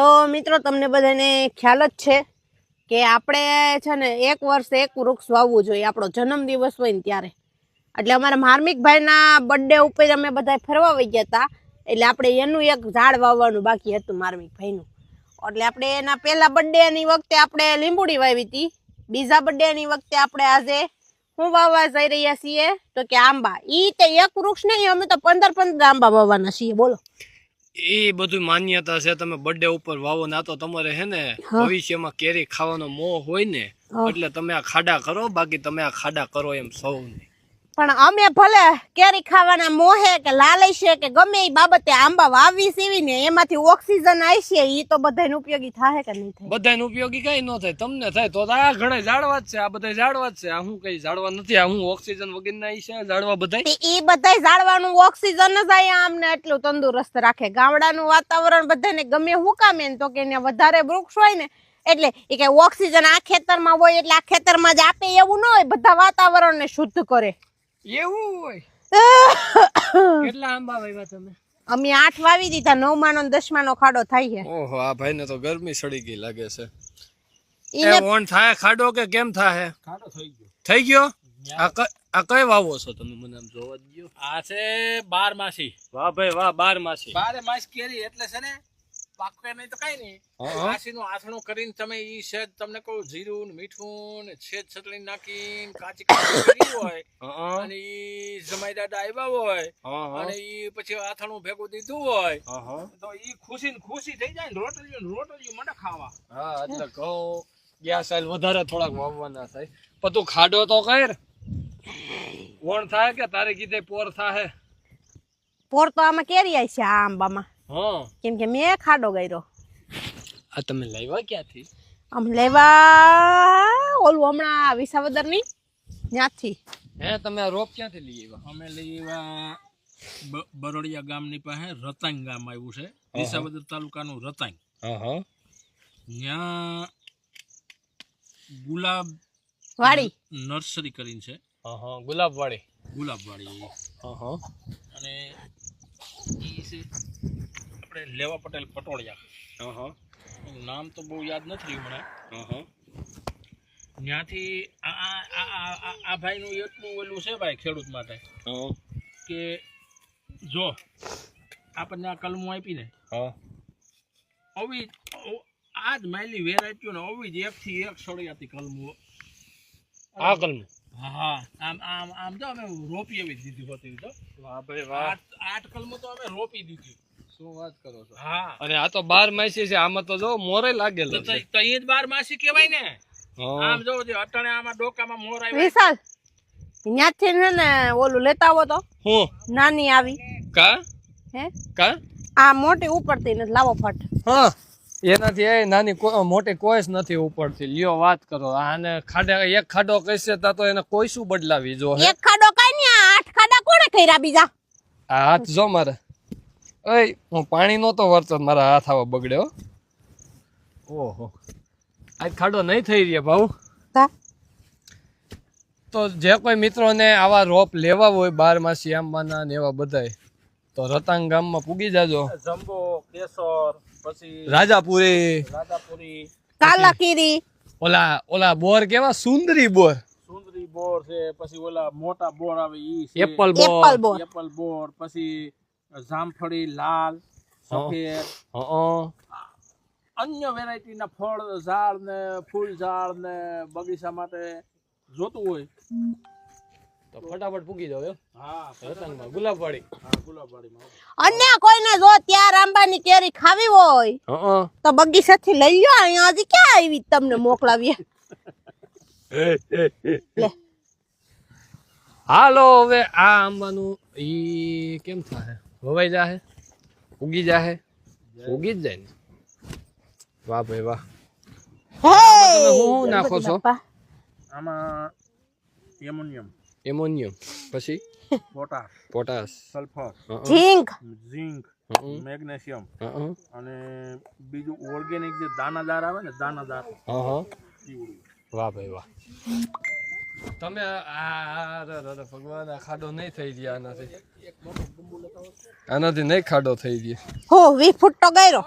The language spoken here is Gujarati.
તો મિત્રો, તમને બધાને ખ્યાલ જ છે કે આપણે છે ને એક વર્ષે એક વૃક્ષ વાવવું જોઈએ. આપણો જન્મદિવસ હોય ને ત્યારે. એટલે અમારા માર્મિકભાઈના બર્થડે ઉપર અમે બધા ફરવા વહી ગયા હતા એટલે આપણે એનું એક ઝાડ વાવવાનું બાકી હતું માર્મિકભાઈનું. એટલે આપણે એના પહેલા બર્થડેની વખતે આપણે લીંબુડી વાવી હતી બીજા બર્થડેની વખતે આપણે આજે હું વાવવા જઈ રહ્યા છીએ? તો કે આંબા. એ તે એક વૃક્ષ નહીં, અમે તો પંદર પંદર આંબા વાવવાના છીએ. બોલો. એ બધું માન્યતા છે. તમે બર્થડે ઉપર વાવો ના તો તમારે હે ને ભવિષ્યમાં કેરી ખાવાનો મોહ હોય ને એટલે તમે આ ખાડા કરો બાકી તમે આ ખાડા કરો એમ સૌ પણ અમે ભલે કેરી ખાવાના મોહે કે લાલચ કે ગમે એ બાબતે આંબા વાવી સીવીને એમાંથી ઓક્સિજન આવશે એ તો બધાને ઉપયોગી થાય કે નહીં થાય? બધાને ઉપયોગી કઈ ન થાય. તમને થાય તો આ ઘણા ઝાડવા જ છે આ બધા ઝાડવા જ છે. આ હું કઈ ઝાડવા નથી આ હું ઓક્સિજન વગરના ઈ છે ઝાડવા બધા એ બધાય ઝાડવાનું ઓક્સિજન જ અહીંયા અમને એટલું તંદુરસ્ત રાખે. ગામડાનું વાતાવરણ બધાને ગમે હું કામે ને તો કે વધારે વૃક્ષ હોય ને એટલે એ કે ઓક્સિજન આ ખેતરમાં હોય એટલે આ ખેતરમાં જ આપે એવું ન હોય બધા વાતાવરણને શુદ્ધ કરે. એવું હોય? કેટલા આંબા વાવ્યા તમે? અમે આઠ વાવી દીધા નવમાનો ને દસમાનો ખાડો થાય છે. ઓહો આ ભાઈને તો ગરમી સડી ગઈ લાગે છે. એ ઓન થાય ખાડો કે કેમ થાય? ખાડો થઈ ગયો. થઈ ગયો? આ કઈ વાવો છો તમે મને આમ જોવા દો આ છે બાર માસી વાહ ભાઈ વાહ બાર માસી બારે માસ કેરી એટલે છે ને પાકે નહીં તો કઈ નહીં. હા. માસી નું આથણું કરીને તમે ઈ સેજ તમને કહું જીરું ને મીઠું ને સેજ ચટણી નાખીને કાચી કાચી કરી હોય હા અને ઈ જમાઈ દાદા આવ્યા હોય હા અને ઈ પછી આથણું ભેગું દીધું હોય હા હા. તો ઈ ખુશી ને ખુશી થઈ જાય ને રોટલીઓ ને રોટલીઓ મને ખાવા. હા એટલે ઘઉં ગયા સાલ વધારે થોડાક વાવવાના થાય. પણ તું ખાડો તો કર વણ થાય કે તારે કીધે પોર થાય પોર તો આમાં કેરી આવી છે આ આંબામાં. હા કેમ કે મેં ખાડો ગાયરો. આ તમે લેવા ક્યાંથી? આમ લેવા ઓલું હમણાં વિસાવદરની ત્યાંથી. હે તમે આ રોપ ક્યાંથી લઈ આવ્યા? અમે લઈ આવ્યા બરોડિયા ગામની પાસે રતાંગ ગામ આવ્યું છે. વિસાવદર તાલુકાનું રતાંગ. હા હા. ત્યાં ગુલાબ વાડી. નર્સરી કરીને છે. હા હા. ગુલાબ વાડી ગુલાબવાળી હા હા. અને ઈ છે આપણે લેવા પટેલ પટોળિયા. હા હા નામ તો બહુ યાદ નથી હમણાં મને. હા હા ત્યાંથી આ આ આ- આ આ આ ભાઈનું એટલું ઓલું છે ભાઈ ખેડૂત માટે કે જો આપણને આ કલમો આપી ને આવી આ જ માયલી વેરાયટીઓ ને આવી જ એકથી એક સળિયાતી કલમો. આ કલમ? હા હા. આમ આમ આમ તો અમે રોપી એવી જ દીધી હોતી તો વાહ ભાઈ વાહ. આઠ આઠ કલમો તો અમે રોપી દીધી. શું વાત કરો છો? હા. અને આ તો બાર માસી છે આમાં તો જો મોરે લાગેલો છે. તો અહીં જ બાર માસી કહેવાય ને. આમ જો જો અટણે આમાં ડોકામાં મોર આવ્યો. વિશાલ ત્યાંથી છે ને ઓલું લેતા આવો તો. હું? નાની આવી. કા? હે? કા? આ મોટી ઉપરતી ને લાવો ફટ. હા. એનાથી એ નાની મોટી કોઈ નથી ઉપડતી. લ્યો વાત કરો આને ખાડે એક ખાડો કહેશે તા તો એને કોઈ શું બદલાવી જો એક ખાડો કઈ નહીં આ આઠ ખાડા કોણે કર્યા બીજા? આ હાથ જો મારે. હું પાણી નહોતો વરતો મારા હાથ આવો બગડ્યો. ઓહો. આજ ખાડો નહીં થઈ રહ્યો ભાઉ તો. જે કોઈ મિત્રોને આવા રોપ લેવા હોય બાર માસી આંબાના ને એવા બધાય તો રતાંગ ગામમાં પૂગી જાજો. જંબો કેસર પછી રાજાપુરી. રાજાપુરી. કાલાકીરી. ઓલા ઓલા બોર કેવા? સુંદરી બોર. સુંદરી બોર છે પછી ઓલા મોટા બોર આવે ઈ એપલ બોર. એપલ બોર પછી જામફળી લાલ સફેદ અન્ય વેરાયટીના ફળ ઝાડ ને ફૂલ ઝાડ ને બગીચા માટે જોતું હોય. તો ફટાફટ પૂગી જાવ એમ? હા રતનમાં ગુલાબવાડી હા ગુલાબવાડીમાં અન્ય કોઈને જો ત્યાં આંબાની કેરી ખાવી હોય. તો બગીચાથી લઈ લો અહીંયા હજી ક્યાં આવી તમને મોકલાવીએ? હાલો હવે આ આંબાનું ઈ કેમ થાય? વવાઈ જાહે ઉગી જાહે. ઉગી જ જાય ને. વાહ ભાઈ વાહ. હે! તમે શું નાખો છો? આમાં એમોનિયમ. એમોનિયમ. પછી? Potash. Potash. Sulphur. Zinc. Magnesium. અને બીજું ઓર્ગેનિક જે દાનાદાર આવે ને દાનાદાર. વાહ ભાઈ વાહ. તમે આ ભગવાન, આ ખાડો નહીં થઈ ગયા આનાથી. આનાથી નહીં ખાડો થઈ ગયો. હો, વીસ ફૂટ તો ગયરો.